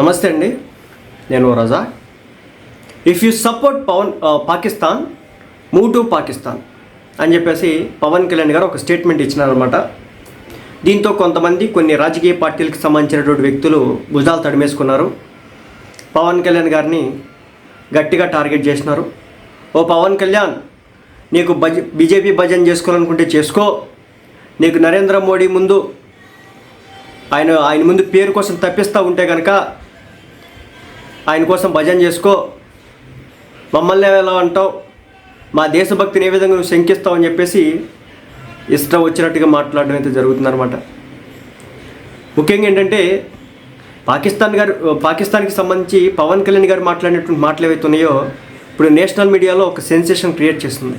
నమస్తే అండి నేను Raza. If you support Pawan Pakistan move to Pakistan అని చెప్పేసి పవన్ కళ్యాణ్ గారు ఒక స్టేట్మెంట్ ఇచ్చినారనమాట దీంతో కొంతమంది కొన్ని రాజకీయ పార్టీలకు సంబంధించినటువంటి వ్యక్తులు భుజాలు తడిమేసుకున్నారు. పవన్ కళ్యాణ్ గారిని గట్టిగా టార్గెట్ చేసినారు. ఓ పవన్ కళ్యాణ్ నీకు బజ బీజేపీ భజన చేసుకోవాలనుకుంటే చేసుకో. నీకు నరేంద్ర మోడీ ముందు ఆయన ఆయన ముందు పేరు కోసం తప్పిస్తూ ఉంటే కనుక ఆయన కోసం భజన చేసుకో. మమ్మల్ని ఎలా అంటావు? మా దేశభక్తిని ఏ విధంగా నువ్వు శంకిస్తావు అని చెప్పేసి ఇష్టం వచ్చినట్టుగా మాట్లాడడం అయితే జరుగుతుందన్నమాట. ముఖ్యంగా ఏంటంటే పాకిస్తాన్ గారు పాకిస్తాన్కి సంబంధించి పవన్ కళ్యాణ్ గారు మాట్లాడినటువంటి మాటలు ఏవైతే ఉన్నాయో ఇప్పుడు నేషనల్ మీడియాలో ఒక సెన్సేషన్ క్రియేట్ చేస్తుంది.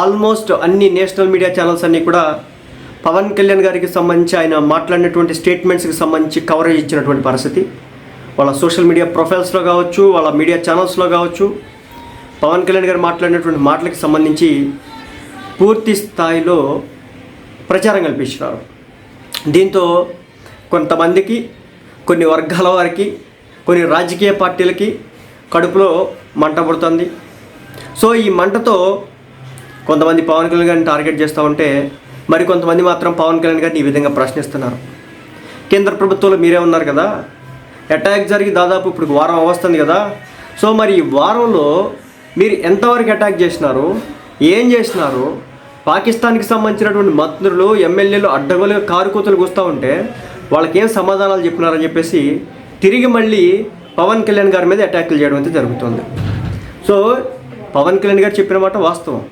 ఆల్మోస్ట్ అన్ని నేషనల్ మీడియా ఛానల్స్ అన్నీ కూడా పవన్ కళ్యాణ్ గారికి సంబంధించి ఆయన మాట్లాడినటువంటి స్టేట్మెంట్స్కి సంబంధించి కవరేజ్ ఇచ్చినటువంటి పరిస్థితి. వాళ్ళ సోషల్ మీడియా ప్రొఫైల్స్లో కావచ్చు వాళ్ళ మీడియా ఛానల్స్లో కావచ్చు పవన్ కళ్యాణ్ గారు మాట్లాడినటువంటి మాటలకు సంబంధించి పూర్తి స్థాయిలో ప్రచారం కల్పించినారు. దీంతో కొంతమందికి కొన్ని వర్గాల వారికి కొన్ని రాజకీయ పార్టీలకి కడుపులో మంట పుడుతుంది. సో ఈ మంటతో కొంతమంది పవన్ కళ్యాణ్ గారిని టార్గెట్ చేస్తూ ఉంటే మరి కొంతమంది మాత్రం పవన్ కళ్యాణ్ గారిని ఈ విధంగా ప్రశ్నిస్తున్నారు. కేంద్ర ప్రభుత్వంలో మీరే ఉన్నారు కదా? అటాక్ జరిగి దాదాపు ఇప్పుడు వారం వస్తుంది కదా? సో మరి ఈ వారంలో మీరు ఎంతవరకు అటాక్ చేసినారు? ఏం చేసినారు? పాకిస్తాన్కి సంబంధించినటువంటి మంత్రులు ఎమ్మెల్యేలు అడ్డగోలుగా కారు వస్తూ కూస్తూ ఉంటే వాళ్ళకేం సమాధానాలు చెప్పినారని చెప్పేసి తిరిగి మళ్ళీ పవన్ కళ్యాణ్ గారి మీద అటాక్లు చేయడం అయితే జరుగుతుంది. సో పవన్ కళ్యాణ్ గారు చెప్పిన మాట వాస్తవం.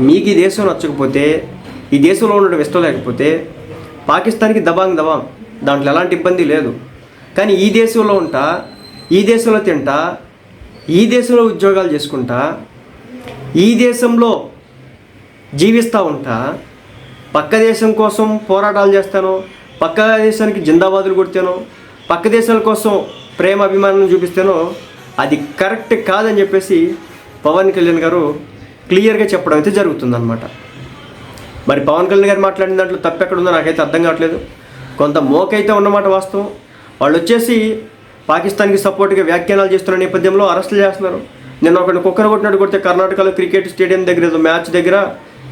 మీకు ఈ దేశం నచ్చకపోతే ఈ దేశంలో ఉండడం ఇష్టం లేకపోతే పాకిస్తాన్కి దబాంగ్ దబాంగ్ దాంట్లో ఎలాంటి ఇబ్బంది లేదు. కానీ ఈ దేశంలో ఉంటా ఈ దేశంలో తింటా ఈ దేశంలో ఉద్యోగాలు చేసుకుంటా ఈ దేశంలో జీవిస్తూ ఉంటా. పక్క దేశం కోసం పోరాటాలు చేస్తాను పక్క దేశానికి జిందాబాదులు కొడతాను పక్క దేశాల కోసం ప్రేమ అభిమానం చూపిస్తానో. అది కరెక్ట్ కాదని చెప్పేసి పవన్ కళ్యాణ్ గారు క్లియర్గా చెప్పడం అయితే జరుగుతుందన్నమాట. మరి పవన్ కళ్యాణ్ గారు మాట్లాడిన దాంట్లో తప్పు ఎక్కడ ఉందో నాకైతే అర్థం కావట్లేదు. కొంత మోకైతే ఉన్నమాట వాస్తవం. వాళ్ళు వచ్చేసి పాకిస్తాన్కి సపోర్ట్గా వ్యాఖ్యానాలు చేస్తున్న నేపథ్యంలో అరెస్టులు చేస్తున్నారు. నిన్న ఒకటి కుక్కర్ కొట్టినట్టు కొడితే కర్ణాటకలో క్రికెట్ స్టేడియం దగ్గర ఏదో మ్యాచ్ దగ్గర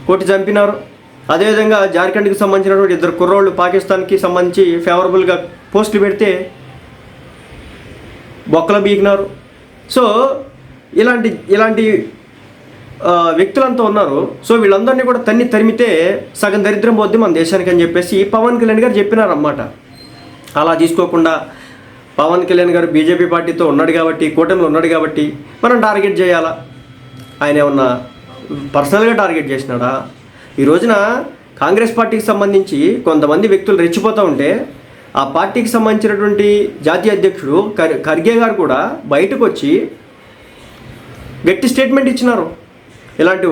కొట్టి చంపినారు. అదేవిధంగా జార్ఖండ్కి సంబంధించినటువంటి ఇద్దరు కుర్రోళ్ళు పాకిస్తాన్కి సంబంధించి ఫేవరబుల్గా పోస్టులు పెడితే బొక్కలు బీకినారు. సో ఇలాంటి ఇలాంటి వ్యక్తులంతా ఉన్నారు. సో వీళ్ళందరినీ కూడా తన్ని తరిమితే సగం దరిద్రం పోద్ది మన దేశానికి అని చెప్పేసి పవన్ కళ్యాణ్ గారు చెప్పినారన్నమాట. అలా తీసుకోకుండా పవన్ కళ్యాణ్ గారు బీజేపీ పార్టీతో ఉన్నాడు కాబట్టి కూటమిలో ఉన్నాడు కాబట్టి మనం టార్గెట్ చేయాలా? ఆయన ఏమన్నా పర్సనల్గా టార్గెట్ చేసినాడా? ఈ రోజున కాంగ్రెస్ పార్టీకి సంబంధించి కొంతమంది వ్యక్తులు రెచ్చిపోతూ ఉంటే ఆ పార్టీకి సంబంధించినటువంటి జాతీయ అధ్యక్షుడు ఖర్ ఖర్గే గారు కూడా బయటకు వచ్చి గట్టి స్టేట్మెంట్ ఇచ్చినారు. ఇలాంటి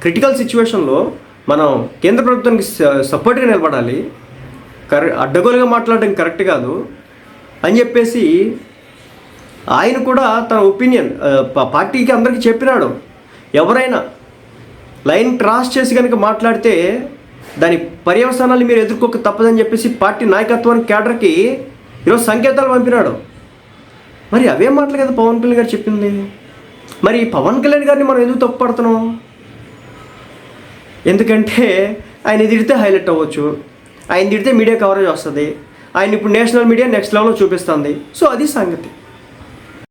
క్రిటికల్ సిచ్యువేషన్లో మనం కేంద్ర ప్రభుత్వానికి సపోర్ట్గా నిలబడాలి. కరె అడ్డగోలుగా మాట్లాడడం కరెక్ట్ కాదు. అని చెప్పేసి ఆయన కూడా తన ఒపీనియన్ పార్టీకి అందరికీ చెప్పినాడు. ఎవరైనా లైన్ క్రాస్ చేసి కనుక మాట్లాడితే దాని పర్యవసానాలు మీరు ఎదుర్కోక తప్పదని చెప్పేసి పార్టీ నాయకత్వానికి కేడర్కి ఈరోజు సంకేతాలు పంపినాడు. మరి అవే మాటలు కదా పవన్ కళ్యాణ్ గారు చెప్పింది? మరి పవన్ కళ్యాణ్ గారిని మనం ఎందుకు తప్పుపడుతున్నాం? ఎందుకంటే ఆయన తిడితే హైలైట్ అవ్వచ్చు. ఆయన తిడితే మీడియా కవరేజ్ వస్తుంది. ఆయన ఇప్పుడు నేషనల్ మీడియా నెక్స్ట్ లెవెల్లో చూపిస్తుంది. సో అది సంగతి.